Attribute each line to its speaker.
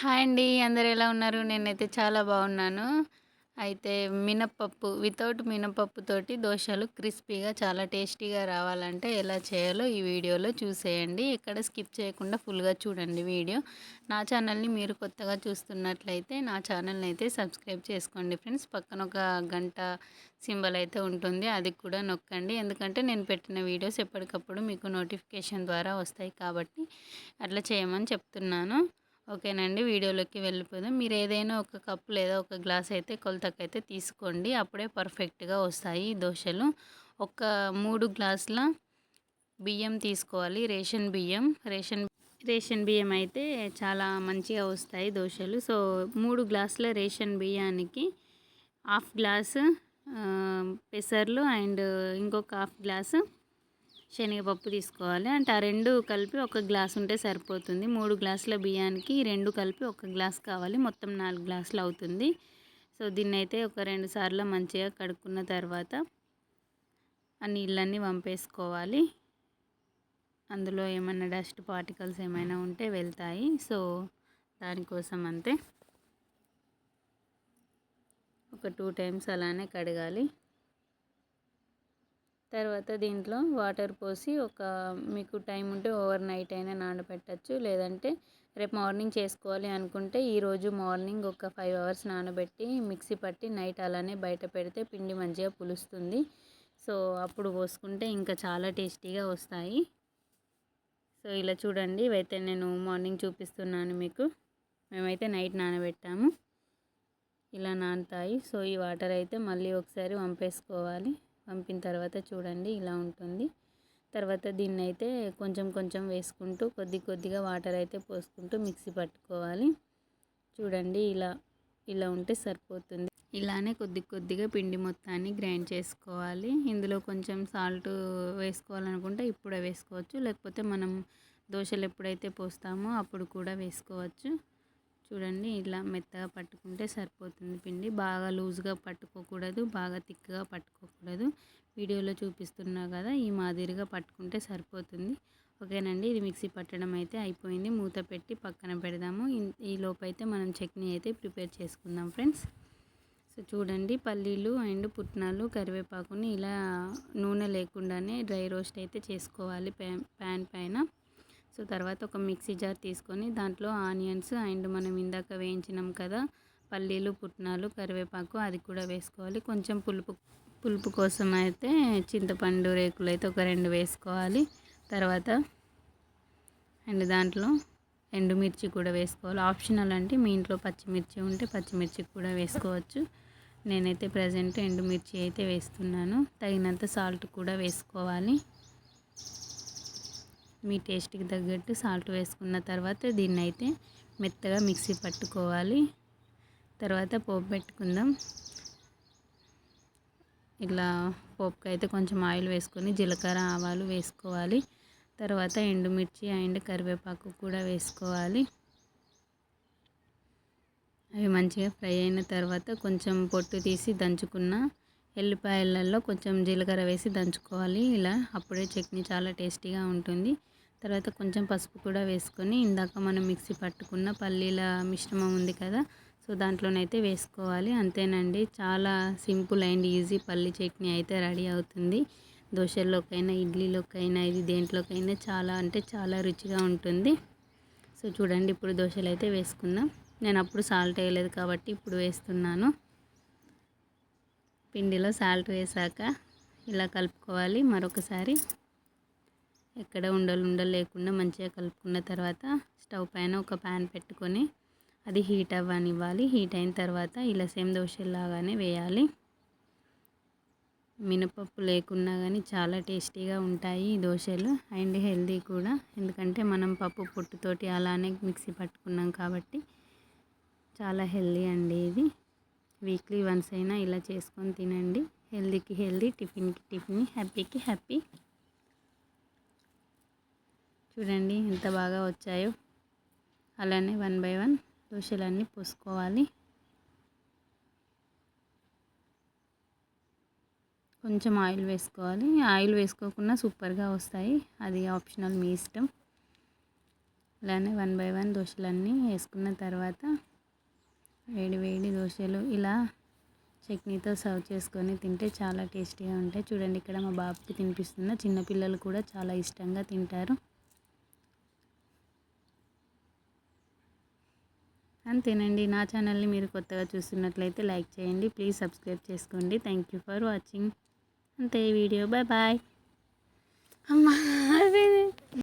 Speaker 1: Hi అండి. అందరు ఎలా ఉన్నారు? నేనైతే చాలా బాగున్నాను. అయితే మినప్పప్పు వితౌట్ మినపప్పుతోటి దోశలు క్రిస్పీగా చాలా టేస్టీగా రావాలంటే ఎలా చేయాలో ఈ వీడియోలో చూసేయండి. ఇక్కడ స్కిప్ చేయకుండా ఫుల్గా చూడండి వీడియో. నా ఛానల్ని మీరు కొత్తగా చూస్తున్నట్లయితే నా ఛానల్ని అయితే సబ్స్క్రైబ్ చేసుకోండి ఫ్రెండ్స్ పక్కన ఒక గంట సింబల్ అయితే ఉంటుంది. అది కూడా నొక్కండి. ఎందుకంటే నేను పెట్టిన వీడియోస్ ఎప్పటికప్పుడు మీకు నోటిఫికేషన్ ద్వారా వస్తాయి కాబట్టి అట్లా చేయమని చెప్తున్నాను. ఓకేనండి వీడియోలోకి వెళ్ళిపోదాం. మీరు ఏదైనా ఒక కప్పు లేదా ఒక గ్లాస్ అయితే కొలతకైతే తీసుకోండి. అప్పుడే పర్ఫెక్ట్గా వస్తాయి దోశలు. ఒక మూడు గ్లాసుల బియ్యం తీసుకోవాలి రేషన్ బియ్యం. రేషన్ రేషన్ బియ్యం అయితే చాలా మంచిగా వస్తాయి దోశలు. సో మూడు గ్లాసుల రేషన్ బియ్యానికి హాఫ్ గ్లాసు పెసర్లు అండ్ ఇంకొక హాఫ్ గ్లాసు శనగపప్పు తీసుకోవాలి అంటే ఆ రెండు కలిపి ఒక గ్లాస్ ఉంటే సరిపోతుంది. మూడు గ్లాసుల బియ్యానికి రెండు కలిపి ఒక గ్లాస్ కావాలి. మొత్తం నాలుగు గ్లాసులు అవుతుంది. సో దీన్ని అయితే ఒక రెండు సార్లు మంచిగా కడుక్కున్న తర్వాత ఆ నీళ్ళన్నీ వంపేసుకోవాలి. అందులో ఏమైనా డస్ట్ పార్టికల్స్ ఏమైనా ఉంటే వెళ్తాయి. సో దానికోసం అంతే. ఒక టూ టైమ్స్ అలానే కడగాలి. తర్వాత దీంట్లో వాటర్ పోసి ఒక మీకు టైం ఉంటే ఓవర్ నైట్ అయినా నానబెట్టచ్చు. లేదంటే రేపు మార్నింగ్ చేసుకోవాలి అనుకుంటే ఈరోజు మార్నింగ్ ఒక ఫైవ్ అవర్స్ నానబెట్టి మిక్సీ పట్టి నైట్ అలానే బయట పెడితే పిండి మంచిగా పులుస్తుంది. సో అప్పుడు పోసుకుంటే ఇంకా చాలా టేస్టీగా వస్తాయి. సో ఇలా చూడండి. ఇవైతే నేను మార్నింగ్ చూపిస్తున్నాను మీకు. మేమైతే నైట్ నానబెట్టాము. ఇలా నానుతాయి. సో ఈ వాటర్ అయితే మళ్ళీ ఒకసారి వంపేసుకోవాలి. పంపిన తర్వాత చూడండి ఇలా ఉంటుంది. తర్వాత దీన్ని అయితే కొంచెం కొంచెం వేసుకుంటూ కొద్ది కొద్దిగా వాటర్ అయితే పోసుకుంటూ మిక్సీ పట్టుకోవాలి. చూడండి ఇలా ఇలా ఉంటే సరిపోతుంది. ఇలానే కొద్ది కొద్దిగా పిండి మొత్తాన్ని గ్రైండ్ చేసుకోవాలి. ఇందులో కొంచెం సాల్ట్ వేసుకోవాలనుకుంటే ఇప్పుడే వేసుకోవచ్చు. లేకపోతే మనం దోశలు ఎప్పుడైతే పోస్తామో అప్పుడు కూడా వేసుకోవచ్చు. చూడండి ఇలా మెత్తగా పట్టుకుంటే సరిపోతుంది పిండి. బాగా లూజ్గా పట్టుకోకూడదు బాగా తిక్కగా పట్టుకోకూడదు. వీడియోలో చూపిస్తున్నా కదా ఈ మాదిరిగా పట్టుకుంటే సరిపోతుంది. ఓకేనండి ఇది మిక్సీ పట్టడం అయితే అయిపోయింది. మూత పెట్టి పక్కన పెడదాము. ఈ లోపైతే మనం చట్నీ అయితే ప్రిపేర్ చేసుకుందాం ఫ్రెండ్స్. సో చూడండి పల్లీలు అండ్ పుట్నాలు కరివేపాకుని ఇలా నూనె లేకుండానే డ్రై రోస్ట్ అయితే చేసుకోవాలి ప్యాన్ పైన. సో తర్వాత ఒక మిక్సీ జార్ తీసుకొని దాంట్లో ఆనియన్స్ అండ్ మనం ఇందాక వేయించినాం కదా పల్లీలు పుట్నాలు కరివేపాకు అది కూడా వేసుకోవాలి. కొంచెం పులుపు పులుపు కోసం అయితే చింతపండు రేకులు అయితే ఒక రెండు వేసుకోవాలి. తర్వాత అండ్ దాంట్లో ఎండుమిర్చి కూడా వేసుకోవాలి. ఆప్షనల్ అంటే మీ ఇంట్లో పచ్చిమిర్చి ఉంటే పచ్చిమిర్చి కూడా వేసుకోవచ్చు. నేనైతే ప్రజెంట్ ఎండుమిర్చి అయితే వేస్తున్నాను. తగినంత సాల్ట్ కూడా వేసుకోవాలి. మీ టేస్ట్కి తగ్గట్టు సాల్ట్ వేసుకున్న తర్వాత దీన్ని అయితే మెత్తగా మిక్సీ పట్టుకోవాలి. తర్వాత పోపు పెట్టుకుందాం. ఇలా పోపుకి అయితే కొంచెం ఆయిల్ వేసుకొని జీలకర్ర ఆవాలు వేసుకోవాలి. తర్వాత ఎండుమిర్చి అండ్ కరివేపాకు కూడా వేసుకోవాలి. అవి మంచిగా ఫ్రై అయిన తర్వాత కొంచెం పొట్టు తీసి దంచుకున్న ఎల్లిపాయలలో కొంచెం జీలకర్ర వేసి దంచుకోవాలి ఇలా. అప్పుడే చట్నీ చాలా టేస్టీగా ఉంటుంది. తర్వాత కొంచెం పసుపు కూడా వేసుకొని ఇందాక మనం మిక్సీ పట్టుకున్న పల్లీల మిశ్రమం ఉంది కదా సో దాంట్లోనైతే వేసుకోవాలి. అంతేనండి చాలా సింపుల్ అండ్ ఈజీ పల్లి చట్నీ అయితే రెడీ అవుతుంది. దోశల్లోకైనా ఇడ్లీలోకైనా ఇది దేంట్లోకైనా చాలా అంటే చాలా రుచిగా ఉంటుంది. సో చూడండి ఇప్పుడు దోశలు అయితే వేసుకుందాం. నేను అప్పుడు సాల్ట్ వేయలేదు కాబట్టి ఇప్పుడు వేస్తున్నాను. పిండిలో సాల్ట్ వేసాక ఇలా కలుపుకోవాలి మరొకసారి. ఎక్కడ ఉండలు ఉండలు లేకుండా మంచిగా కలుపుకున్న తర్వాత స్టవ్ పైన ఒక ప్యాన్ పెట్టుకొని అది హీట్ అవ్వనివ్వాలి. హీట్ అయిన తర్వాత ఇలా సేమ్ దోశలాగానే వేయాలి. మినపప్పు లేకున్నా కానీ చాలా టేస్టీగా ఉంటాయి ఈ దోశలు అండ్ హెల్దీ కూడా. ఎందుకంటే మనం పప్పు పొట్టుతోటి అలానే మిక్సీ పట్టుకున్నాం కాబట్టి చాలా హెల్దీ అండి ఇది. వీక్లీ వన్స్ అయినా ఇలా చేసుకొని తినండి. హెల్దీకి హెల్దీ టిఫిన్కి టిఫిన్ హ్యాపీకి హ్యాపీ. చూడండి ఎంత బాగా వచ్చాయో. అలానే వన్ బై వన్ దోశలన్నీ పోసుకోవాలి. కొంచెం ఆయిల్ వేసుకోవాలి. ఆయిల్ వేసుకోకుండా సూపర్గా వస్తాయి. అది ఆప్షనల్ మీ ఇష్టం. అలానే వన్ బై వన్ దోశలన్నీ వేసుకున్న తర్వాత వేడి వేడి దోశలు ఇలా చట్నీతో సర్వ్ చేసుకొని తింటే చాలా టేస్టీగా ఉంటాయి. చూడండి ఇక్కడ మా బాబుకి తినిపిస్తున్న చిన్నపిల్లలు కూడా చాలా ఇష్టంగా తింటారు. అంతేనండి. నా ఛానల్ని మీరు కొత్తగా చూస్తున్నట్లయితే లైక్ చేయండి ప్లీజ్ సబ్స్క్రైబ్ చేసుకోండి. Thank you for watching. అంతే ఈ వీడియో. Bye bye. అమ్మా